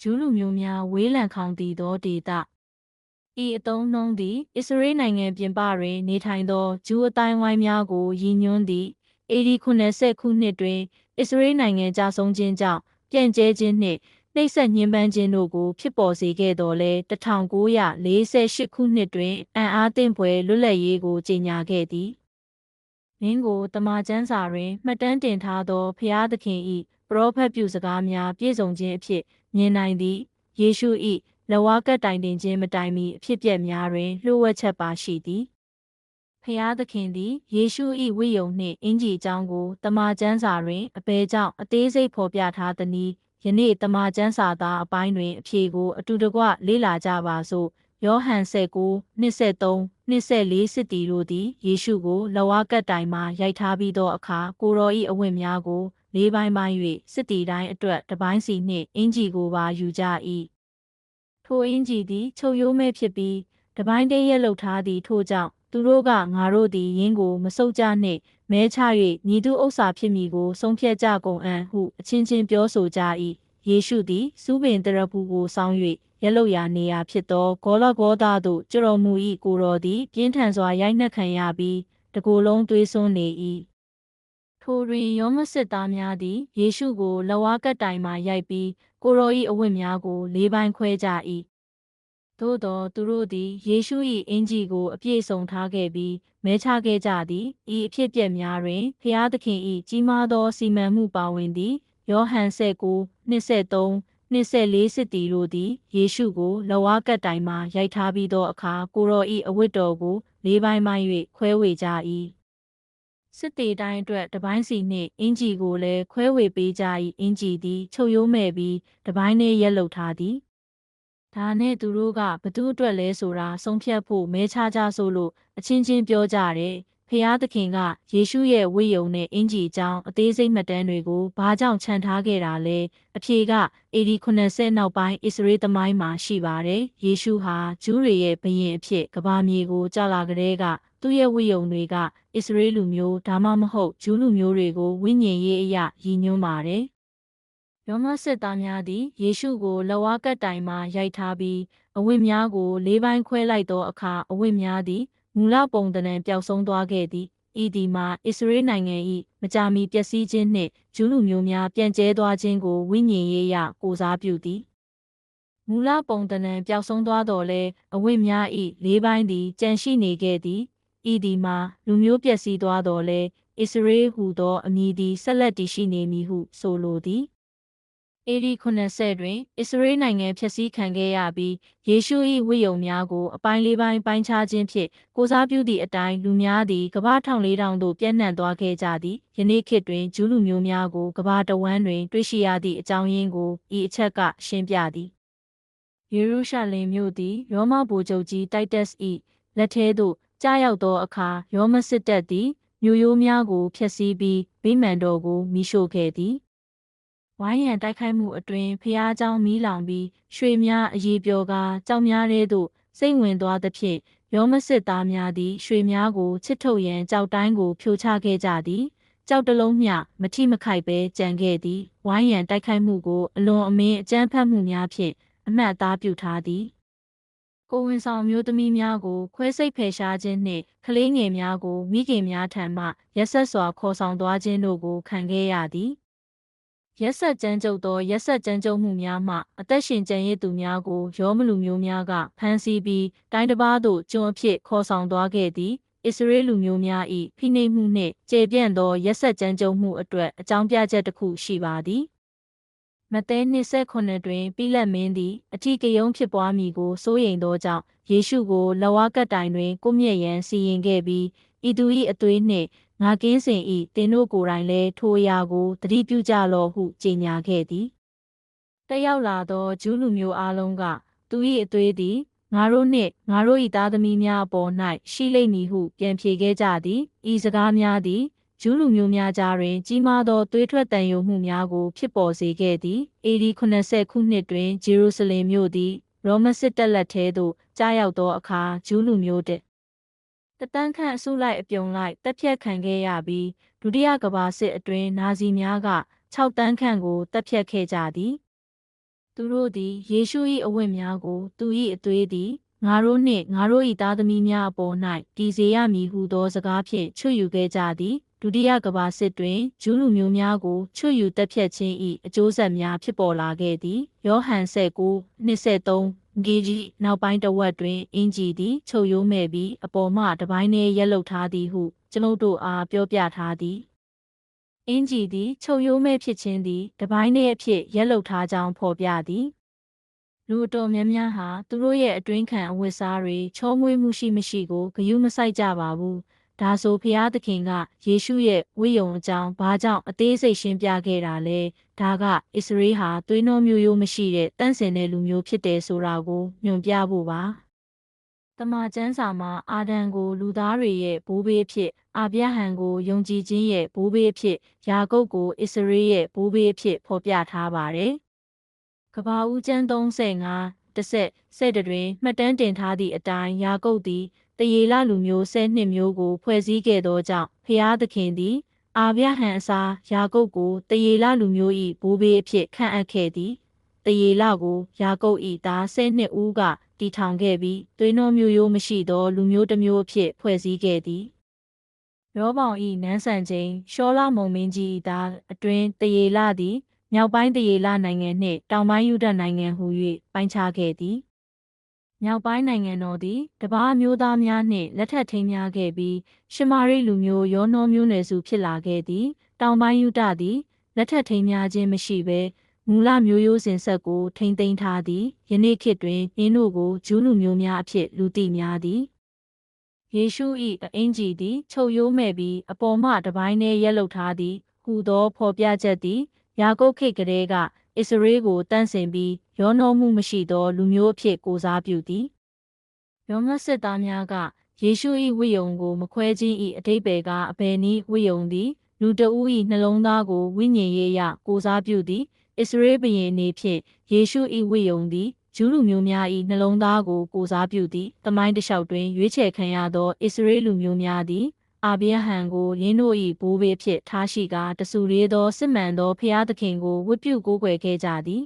ဂျူးလူမျိုးများဝေးလံခေါင်တည်သောဒေသဤအတုံးနှုံးသည်အစ္စရေးနိုင်ငံပြင်ပတွင်နေထိုင်သောဂျူးအတိုင်းဝိုင်းများကိုရည်ညွှန်းသည့် AD 90ခုနှစ်တွင်အစ္စရေးနိုင်ငံကြာဆုံးခြင်းကြောင့်ပြန့်ကျဲခြင်းနှင့်နှိပ်စက်ညှဉ်းပန်းခြင်းတို့ကိုဖြစ်ပေါ်စေခဲ့တော်လဲ1948ခုနှစ်တွင်အံ့အားသင့်ဖွယ်လွတ်လပ်ရေးကိုကြေညာခဲ့သည်မင်းကိုတမန်ကျမ်းစာတွင်မှတ်တမ်းတင်ထားသောဖျားသခင်၏ ပရောဖက်ပြုစကားများပြည့်စုံခြင်းအဖြစ်မြင်နိုင်သည့်ယေရှု၏လက်ဝါးကပ်တိုင်တင်ခြင်းမတိုင်မီအဖြစ်ပြက်များတွင်လျှို့ဝှက်ချက်ပါရှိသည်ဖျားသခင်သည်ယေရှု၏ဝိယုံနှင့်အင်ကြီးအကြောင်းကိုတမန်ကျမ်းစာတွင်အဘယ်ကြောင့်အသေးစိတ်ဖော်ပြထားသနည်းယနေ့တမန်ကျမ်းစာသားအပိုင်းတွင်အဖြေကိုအတူတကွလေ့လာကြပါစို့ယောဟန်19 23 24စစ်တီတို့သည်ယေရှုကိုလဝါကတ်တိုင်မှရိုက်ထားပြီးသောအခါကိုရောဤအဝတ်များကို လေးပိုင်းပိုင်း၍စစ်တီတိုင်းအတွက်တပိုင်းစီနှင့်အင်ဂျီကိုပါယူကြ၏ထိုအင်ဂျီသည်ချုပ်ရိုးမဲ့ဖြစ်ပြီးတပိုင်းတည်းရက်လှုပ်ထားသည့်ထို့ကြောင့်သူတို့ကငါတို့သည်ယင်းကိုမဆုတ်ကြနှင့်မဲချ၍ညီသူဥစ္စာဖြစ်မည်ကိုဆုံးဖြတ်ကြကုန်အံ့ဟုအချင်းချင်းပြောဆိုကြ၏ယေရှုသည်စူးပင်တရဖူကိုစောင်း၍ရက်လုရာနေရာဖြစ်သောဂေါလဂေါသားသို့ကြတော်မူ၏ကိုတော်သည်ပြင်းထန်စွာရိုက်နှက်ခံရပြီးတကိုယ်လုံးသွေးစွန်းနေ၏ ထိုတွင်ယောမစစ်သားများသည်ယေရှုကိုလဝါကတ်တိုင်မှရိုက်ပြီးကိုရော၏အဝတ်များကိုလေးပိုင်းခွဲကြ၏သို့သောသူတို့သည်ယေရှု၏အင်ကြီးကိုအပြည့်စုံထားခဲ့ပြီးမဲချခဲ့ကြသည်ဤအဖြစ်ပြက်များတွင်ဖျားသခင်၏ကြီးမားသောစီမံမှုပါဝင်သည်ယောဟန်19 23 24စစ်တီတို့သည်ယေရှုကိုလဝါကတ်တိုင်မှရိုက်ထားပြီးသောအခါကိုရောဤအဝတ်တော်ကိုလေးပိုင်းပိုင်း၍ခွဲဝေကြ၏ စစ်တီတိုင်းအတွက်တပိုင်းစီနှင့်အင်ဂျီကိုလည်းခွဲဝေပေးကြ၏အင်ဂျီသည်ချုပ်ရိုးမဲ့ပြီးတပိုင်းနှင့်ရက်လုထားသည်ဒါနဲ့သူတို့ကဘသူအတွက်လဲဆိုတာဆုံးဖြတ်ဖို့မဲချကြဆိုလို့အချင်းချင်းပြောကြတယ်ဖျားသခင်ကယေရှုရဲ့ဝိယုံနဲ့အင်ဂျီအကြောင်းအသေးစိတ်မှတ်တမ်းတွေကိုဘာကြောင့်ခြံထားခဲ့တာလဲအဖြေက AD 90နောက်ပိုင်းအစ္စရေးသမိုင်းမှာရှိပါတယ်ယေရှုဟာဂျူးတွေရဲ့ဘုရင်အဖြစ်ကဘာမြေကိုကြာလာကြတဲ့က သူ့ရဲ့ဝိယုံတွေကအစ္စရေးလူမျိုးဒါမှမဟုတ်ဂျူးလူမျိုးတွေကိုဝိညာဉ်ရေးအရာရည်ညွှန်းပါတယ်ယောမစစ်သားများသည်ယေရှုကိုလက်ဝါးကပ်တိုင်မှရိုက်ထားပြီးအဝတ်များကိုလေးပိုင်းခွဲလိုက်သောအခါအဝတ်များသည်မူလပုံတံပျောက်ဆုံးသွားခဲ့သည်ဤဒီမှာအစ္စရေးနိုင်ငံ၏မကြာမီပျက်စီးခြင်းနှင့်ဂျူးလူမျိုးများပြန့်ကျဲသွားခြင်းကိုဝိညာဉ်ရေးအရကိုစားပြုသည်မူလပုံတံပျောက်ဆုံးသွားတော်လဲအဝိများ၏လေးပိုင်းသည်ကြန့်ရှိနေခဲ့သည် ဤဒီမှာလူမျိုးပျက်စီးသွားတော်လဲအစ္စရေးဟူသောအမည်သည်ဆက်လက်တည်ရှိနေမည်ဟုဆိုလိုသည်အေဒီ90တွင် အစ္စရေးနိုင်ငံဖျက်ဆီးခံခဲ့ရပြီးယေရှု၏ဝိယုံများကိုအပိုင်းလေးပိုင်းပိုင်းခြားခြင်းဖြင့်ကိုစားပြုသည့်အတိုင်းလူများသည်ကမ္ဘာ1400သို့ပြန့်နှံ့သွားခဲ့ကြသည်ယနေ့ခေတ်တွင်ဂျူးလူမျိုးများကိုကမ္ဘာတဝန်းတွင်တွေ့ရှိရသည့်အကြောင်းရင်းကိုဤအချက်ကရှင်းပြသည်ယေရုရှလင်မြို့သည်ရောမဗိုလ်ချုပ်ကြီးတိုက်တက်စ်၏လက်ထဲသို့ ကြားရောက်သောအခါရောမစစ်တပ်သည်မြို့ရိုးများကိုဖျက်ဆီးပြီးဗိမာန်တော်ကိုမိရှို့ခဲ့သည်ဝိုင်းရန်တိုက်ခိုက်မှုအတွင်ဖျားเจ้าမီးလောင်ပြီးရွှေများအရေးပြောကားကြောက်များတဲ့သို့စိတ်ဝင်သွားသဖြင့်ရောမစစ်သားများသည်ရွှေများကိုချစ်ထုတ်ရန်ကြောက်တိုင်းကိုဖြိုချခဲ့ကြသည်ကြောက်တလုံးမျှမထိမခိုက်ပဲကြံခဲ့သည်ဝိုင်းရန်တိုက်ခိုက်မှုကိုအလွန်အမင်းအကြမ်းဖက်မှုများဖြင့်အမှတ်အသားပြုထားသည် ကိုဝင်ဆောင်မျိုးသမီးများကို ခွဲစိတ်ဖယ်ရှားခြင်းနှင့်ကလေးငယ်များကို မိခင်များထံမှရက်ဆက်စွာခေါ်ဆောင်သွားခြင်းတို့ကိုခံခဲ့ရသည်ရက်ဆက်ကြမ်းကြုတ်သောရက်ဆက်ကြမ်းကြုတ်မှုများမှအသက်ရှင်ကျန်ရည်သူများကိုရောမလူမျိုးများကဖမ်းဆီးပြီးတိုင်းတစ်ပါးသို့ကျွန်းအဖြစ်ခေါ်ဆောင်သွားခဲ့သည်အစ္စရေးလူမျိုးများ၏ဖိနှိပ်မှုနှင့်ကျေပြန့်သောရက်ဆက်ကြမ်းကြုတ်မှုအတွက်အကြောင်းပြချက်တစ်ခုရှိပါသည် မဿဲ29တွင်ပိလက်မင်းသည်အထီးကယုံဖြစ်ပွားမည်ကိုစိုးရိမ်သောကြောင့်ယေရှုကိုလဝါကတ်တိုင်တွင်ကိုမြက်ရန်စီရင်ခဲ့ပြီးဤသူ၏အသွေးနှင့်ငါကင်းစင်ဤသင်တို့ကိုယ်တိုင်လည်းထိုအရာကိုသတိပြုကြလော့ဟုကြေညာခဲ့သည်တက်ရောက်လာသောဂျူးလူမျိုးအလုံးကသူ၏အသွေးသည်ငါတို့နှင့်ငါတို့၏သားသမီးများအပေါ်၌ရှိလိမ့်မည်ဟုပြန်ဖြေခဲ့ကြသည်ဤစကားများသည် ဂျူးလူမျိုးများကြားတွင် ကြီးမားသောသွေးထွက်တန်ယိုမှုများကို ဖြစ်ပေါ်စေခဲ့သည် AD 80ခုနှစ်တွင်ဂျေရုဆလင်မြို့သည် ရောမစစ်တပ်လက်ထဲသို့ကြားရောက်သောအခါဂျူးလူမျိုးတဲ့တတန်းခန့်အစုလိုက်အပြုံလိုက်တပ်ဖြတ်ခံခဲ့ရပြီးဒုတိယကမ္ဘာစစ်အတွင်းနာဇီများက6တန်းခန့်ကိုတပ်ဖြတ်ခဲ့ကြသည်သူသူတို့သည်ယေရှု၏အဝတ်များကို သူ၏အသွေးသည်ငါတို့နှင့်ငါတို့၏သားသမီးများအပေါ်၌တည်စေရမည်ဟုသောစကားဖြင့်ချွတ်ယူခဲ့ကြသည် ဒုတိယကမ္ဘာစစ်တွင်ဂျူးလူမျိုးများကိုချွတ်ယူတပ်ဖြတ်ခြင်း၏အကျိုးဆက်များဖြစ်ပေါ်လာခဲ့သည်ယောဟန်19နှစ်73ဂေဂျီနောက်ပိုင်းတစ်ဝက်တွင်အင်ဂျီသည်ချုပ်ယိုးမဲ့ပြီးအပေါ်မှတပိုင်းနှင့်ရက်လုထားသည်ဟုကျွန်ုပ်တို့အားပြောပြထားသည်အင်ဂျီသည်ချုပ်ယိုးမဲ့ဖြစ်ခြင်းသည်တပိုင်းနှင့်အဖြစ်ရက်လုထားကြောင်းဖော်ပြသည်လူအတော်များများဟာသူတို့ရဲ့အတွင်းခံအဝတ်စားတွေချောမွေးမှုရှိမရှိကိုဂယုမစိုက်ကြပါဘူး ဒါဆိုဖျားသခင်ကယေရှုရဲ့ဝိယုံအကြောင်းဘာကြောင့်အသေးစိတ်ရှင်းပြခဲ့တာလဲဒါကအစ္စရေးဟာသွေးနှောမျိုးရိုးမရှိတဲ့တန့်စင်တဲ့လူမျိုးဖြစ်တယ်ဆိုတာကိုညွှန်ပြဖို့ပါတမန်ကျမ်းစာမှာအာဒံကိုလူသားတွေရဲ့ဘိုးဘေးဖြစ်အာဗျဟံကိုယုံကြည်ခြင်းရဲ့ဘိုးဘေးဖြစ်ယာကုပ်ကိုအစ္စရေးရဲ့ဘိုးဘေးဖြစ်ဖော်ပြထားပါတယ်ကဘာဦးကျမ်း35တစ်ဆက်ဆက်တွင်မှတ်တမ်းတင်ထားသည့်အတိုင်းယာကုပ်သည် တရေလလူမျိုးဆဲနှစ်မျိုးကို ဖွဲ့စည်းခဲ့သောကြောင့်ဖျားသခင်သည် အာဗျဟံအစားယာကုပ်ကိုတရေလလူမျိုး၏ဘိုးဘေးအဖြစ်ခန့်အပ်ခဲ့သည်တရေလကိုယာကုပ်၏သားဆဲနှစ်ဦးကတီထောင်ခဲ့ပြီးသွေးနှောမျိုးရိုးမရှိသော လူမျိုးတစ်မျိုးအဖြစ်ဖွဲ့စည်းခဲ့သည်ရောပေါင်ဤနန်းဆန်ချိန်ရှောလမုံမင်းကြီးသားအတွင်းတရေလသည်မြောက်ပိုင်းတရေလနိုင်ငံနှင့်တောင်ပိုင်းယူဒနိုင်ငံဟူ၍ပိုင်းခြားခဲ့သည် မြောက်ပိုင်းနိုင်ငံတော်သည် တပားမျိုးသားများနှင့်လက်ထပ်ထိမ်းများခဲ့ပြီးရှမာရိလူမျိုးရောနှောမျိုးနွယ်စုဖြစ်လာခဲ့သည် တောင်ပိုင်းယူဒသည်လက်ထပ်ထိမ်းများခြင်းမရှိဘဲမူလမျိုးရိုးစဉ်ဆက်ကိုထိမ့်သိမ်းထားသည်ယနေ့ခေတ်တွင်နင်းတို့ကိုဂျူးလူမျိုးများအဖြစ်လူသိများသည်ယေရှု၏အင်ဂျီသည်ချုပ်ရိုးမဲ့ပြီးအပေါ်မှတပိုင်းနှဲရက်လုထားသည်ဟူသောဖော်ပြချက်သည်ယာကုပ်ခေတ်ကလေးက အစ္စရေးကိုတန့်စင်ပြီးရောနှောမှုမရှိသော လူမျိုးအဖြစ်ကိုစားပြုသည်ယောမစစ်သားများကယေရှု၏ဝိယုံကိုမခွဲခြင်း၏အတိတ်ပဲကအဘယ်နည်းဝိယုံသည် လူတဦး၏နှလုံးသားကိုဝိညာဉ်ရေးရကိုစားပြုသည်အစ္စရေးဘုရင်အနေဖြင့်ယေရှု၏ဝိယုံသည်ဂျူးလူမျိုးများ၏နှလုံးသားကိုကိုစားပြုသည်တမိုင်းတစ်လျှောက်တွင်ရွေးချယ်ခံရသောအစ္စရေးလူမျိုးများသည် အာဗြဟံကိုယင်းတို့၏ဘိုးဘေးဖြစ်ထားရှိကာတဆူရေးသောစစ်မှန်သောဖျားသခင်ကိုဝတ်ပြုကိုးကွယ်ခဲ့ကြသည်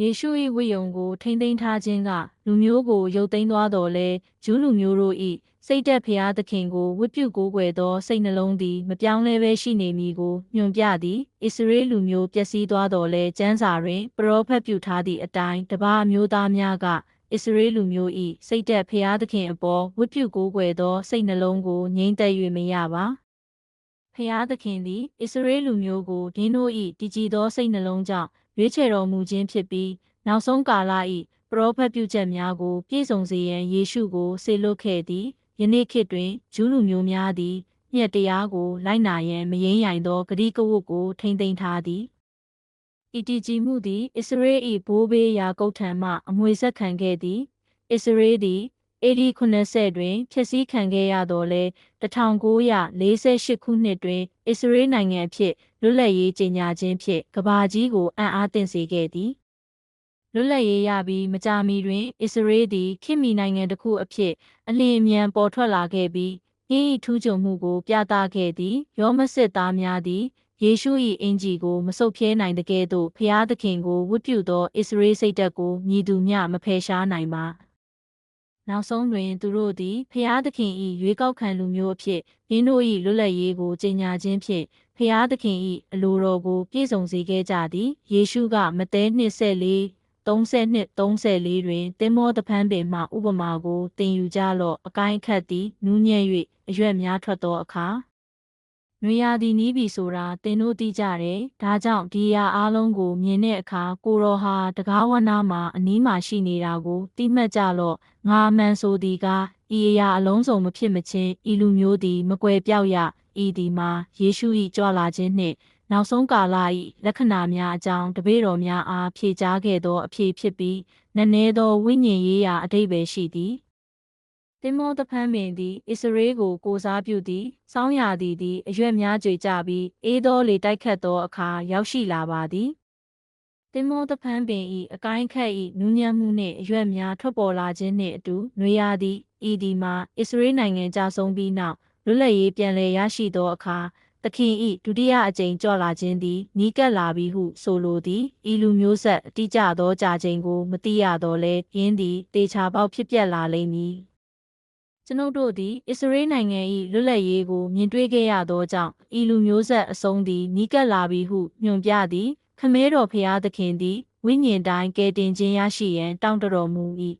ယေရှု၏ဝိယုံကိုထိမ့်သိမ်းထားခြင်းကလူမျိုးကိုရုပ်သိမ်းသွားတော်လဲဂျူးလူမျိုးတို့၏စိတ်သက်ဖျားသခင်ကိုဝတ်ပြုကိုးကွယ်သောစိတ်နှလုံးသည်မပြောင်းလဲဘဲရှိနေမည်ကိုညွှန်ပြသည်အစ္စရေးလူမျိုးပျက်စီးသွားတော်လဲကျမ်းစာတွင်ပရောဖက်ပြုထားသည့်အတိုင်းတပါးမျိုးသားများက အစ္စရေးလူမျိုး၏စိတ်သက်ဖျားသခင်အပေါ်ဝတ်ပြုကိုးကွယ်သောစိတ်နှလုံးကိုငြိမ့်သက်၍မရပါဖျားသခင်သည်အစ္စရေးလူမျိုးကိုဒင်းတို့၏တည်ကြည်သောစိတ်နှလုံးကြောင့်ရွေးချယ်တော်မူခြင်းဖြစ်ပြီးနောက်ဆုံးကာလ၏ပရောဖက်ပြုချက်များကိုပြည့်စုံစေရန်ယေရှုကိုဆေလွတ်ခဲ့သည်ယနေ့ခေတ်တွင်ဂျူးလူမျိုးများသည်မြတ်တရားကိုလိုက်နာရန်မယိမ့်ရိုင်သောဂတိကဝတ်ကိုထိမ့်သိမ်းထားသည် ဤတည်ကြည်မှုသည်အစ္စရေး၏ဘိုးဘေးရာကုတ်ထံမှအမွေဆက်ခံခဲ့သည်အစ္စရေးသည်အေဒီ90တွင်ဖျက်ဆီးခံခဲ့ရတော်လဲ1948ခုနှစ်တွင် အစ္စရေးနိုင်ငံဖြစ်လွတ်လပ်ရေးကြေညာခြင်းဖြင့်ကဘာကြီးကိုအံ့အားသင့်စေခဲ့သည်လွတ်လပ်ရေးရပြီးမကြာမီတွင် အစ္စရေးသည်ခေတ်မီနိုင်ငံတစ်ခုအဖြစ်အလင်းအမြန်ပေါ်ထွက်လာခဲ့ပြီးဟင်းဤထူးချွန်မှုကို ပြသခဲ့သည်ယောမစစ်သားများသည် ယေရှု၏အင်ဂျီကိုမဆုတ်ဖြဲနိုင်တဲ့ကဲ့သို့ဖျားသခင်ကိုဝတ်ပြုသောအစ္စရေးစိတ်သက်ကိုမြည်သူမျှမဖယ်ရှားနိုင်ပါနောက်ဆုံးတွင်သူတို့သည်ဖျားသခင်၏ရွေးကောက်ခံလူမျိုးအဖြစ်ရင်းတို့၏လွတ်လပ်ရေးကိုကြေညာခြင်းဖြင့်ဖျားသခင်၏အလိုတော်ကိုပြည့်စုံစေခဲ့ကြသည်ယေရှုကမသဲနှစ်ဆက်လေး32 34တွင်တင်မောတဖန်းပင်မှဥပမာကိုတင်ယူကြလော့အကိုင်းအခတ်သည်နူးညံ့၍အရွက်များထွက်သောအခါ နွေရာသီနီးပြီဆိုတာတင်တို့သိကြတယ်ဒါကြောင့်ဒီရာအားလုံးကိုမြင်တဲ့အခါကိုရောဟာတကားဝနာမှာအနီးမှာရှိနေတာကိုတိမှတ်ကြလော့ငါအမှန်ဆိုသည်ကဤအရာအလုံးစုံမဖြစ်မချင်းဤလူမျိုးသည်မကွယ်ပြောက်ရဤသည်မှာယေရှု၏ကြွလာခြင်းနှင့်နောက်ဆုံးကာလ၏လက္ခဏာများအကြောင်းတပည့်တော်များအားဖြေကြားခဲ့သောအဖြေဖြစ်ပြီးနည်းနည်းသောဝိညာဉ်ရေးရာအတိတ်ပဲရှိသည် တင်မောတဖန်းပင်သည်အစ္စရေးကိုကိုစားပြုသည်စောင်းရာသည်သည်အရွက်များကြွေကြပြီးအေးသောလေတိုက်ခတ်သောအခါရောက်ရှိလာပါသည်တင်မောတဖန်းပင်၏အကိုင်းခက်၏နူးညံ့မှုနှင့်အရွက်များထွက်ပေါ်လာခြင်းနှင့်အတူနွေရာသီဤဒီမှာအစ္စရေးနိုင်ငံကြဆုံးပြီးနောက်လွတ်လပ်ရေးပြန်လည်ရရှိသောအခါသခင်ဤဒုတိယအကြိမ်ကြော်လာခြင်းသည်နီးကပ်လာပြီဟုဆိုလိုသည်ဤလူမျိုးဆက်အတိအကျသောကြာချိန်ကိုမသိရတော့လဲပြင်းသည်တေချာပေါက်ဖြစ်ပျက်လာလိမ့်မည် ကျွန်ုပ်တို့သည်အစ္စရေးနိုင်ငံ၏လွတ်လပ်ရေးကိုမြင်တွေ့ခဲ့ရသောကြောင့်ဤလူမျိုးဆက်အဆုံးသည်နီးကပ်လာပြီဟုညွှန်ပြသည်ခမဲတော်ဖျားသခင်သည်ဝိညာဉ်တိုင်းကယ်တင်ခြင်းရရှိရန်တောင်းတတော်မူ၏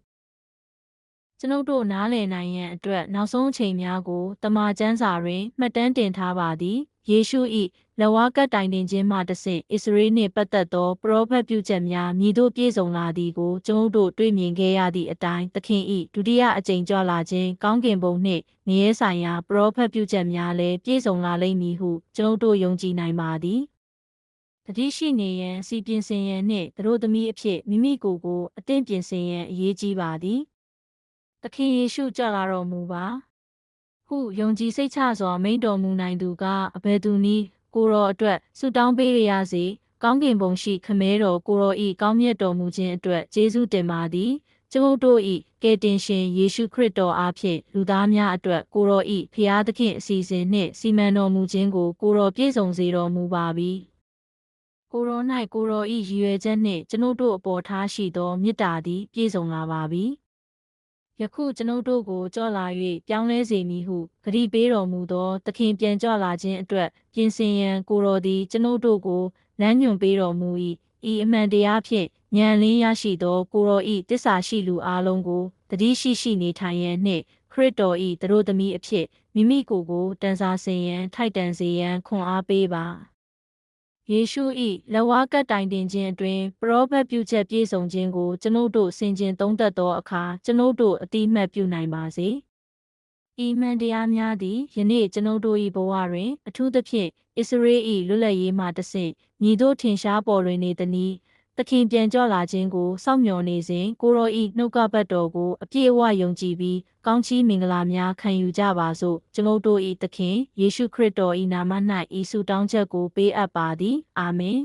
ကျွန်ုပ်တို့နားလည်နိုင်ရန်အတွက်နောက်ဆုံးအချိန်များကိုတမန်ကျမ်းစာတွင်မှတ်တမ်းတင်ထားပါသည် ယေရှု၏လက်ဝါးကပ်တိုင်တင်ခြင်းမှတဆင့်အစ္စရေးနှင့်ပတ်သက်သောပရောဖက်ပြုချက်များမြည်သို့ပြည့်စုံလာသည်ကိုကျွန်ုပ်တို့တွေ့မြင်ခဲ့ရသည့်အတိုင်းသခင်၏ဒုတိယအကြိမ်ကြွလာခြင်းကောင်းကင်ဘုံနှင့်နေရဆိုင်ရာပရောဖက်ပြုချက်များလည်းပြည့်စုံလာလိမ့်မည်ဟုကျွန်ုပ်တို့ယုံကြည်နိုင်ပါသည်တတိရှိနေရန်စီပြင်ဆင်ရန်နှင့်သူတို့သမီးအဖြစ်မိမိကိုယ်ကိုအသင့်ပြင်ဆင်ရန်အရေးကြီးပါသည်သခင်ယေရှုကြွလာတော်မူပါ ဟုယုံကြည်စိတ်ချစွာမိန့်တော်မူနိုင်သူကအဘယ်သူနည်းကိုရောအတွက်ဆုတောင်းပေးရစေကောင်းကင်ဘုံရှိခမဲတော်ကိုရောဤကောင်းမြတ်တော်မူခြင်းအတွက်ကျေးဇူးတင်ပါသည်ကျွန်ုပ်တို့ဤကယ်တင်ရှင်ယေရှုခရစ်တော်အားဖြင့်လူသားများအတွက်ကိုရောဤဖျားသခင်အစီအစဉ်နှင့်စီမံတော်မူခြင်းကိုကိုရောပြည့်စုံစေတော်မူပါပြီကိုရော၌ကိုရောဤရည်ရွယ်ချက်နှင့်ကျွန်ုပ်တို့အပေါ်ထားရှိသောမေတ္တာသည်ပြည့်စုံလာပါပြီ ယခုကျွန်ုပ်တို့ကိုကြော်လာ၍ပြောင်းလဲစေမည်ဟုဂရုပေးတော်မူသောသခင်ပြန်ကြွလာခြင်းအတွက်ပြင်ဆင်ရန်ကိုတော်သည်ကျွန်ုပ်တို့ကိုလမ်းညွှန်ပေးတော်မူ၏ဤအမှန်တရားဖြင့်ဉာဏ်လင်းရရှိသောကိုတော်ဤတစ္ဆာရှိလူအလုံးကိုတတိရှိရှိနေထိုင်ရန်နှင့်ခရစ်တော်ဤသူတို့သမီးအဖြစ်မိမိကိုယ်ကိုတန်ဆာဆင်ရန်ထိုက်တန်စေရန်ခွန်အားပေးပါ ယေရှု၏လက်ဝါးကပ်တိုင်တင်ခြင်းအတွင်ပရောဖက်ပြုချက်ပြည့်စုံခြင်းကိုကျွန်ုပ်တို့ဆင်ခြင်သုံးသပ်သောအခါကျွန်ုပ်တို့အတိအမှတ်ပြုနိုင်ပါစေ။ဤမှန်တရားများသည်ယနေ့ကျွန်ုပ်တို့၏ဘဝတွင် အထူးသဖြင့်အစ္စရေး၏လွတ်လပ်ရေးမှတဆင့်ညီတို့ထင်ရှားပေါ်လွင်နေသည်။ သခင်ပြန်ကြွလာခြင်းကိုစောင့်မျှော်နေစဉ်ကိုရောဤနှုတ်ကပတ်တော်ကိုအပြည့်အဝယုံကြည်ပြီးကောင်းချီးမင်္ဂလာများခံယူကြပါစို့ကျွန်ုပ်တို့ဤသခင်ယေရှုခရစ်တော်ဤနာမ၌ဤဆုတောင်းချက်ကိုပေးအပ်ပါသည်အာမင်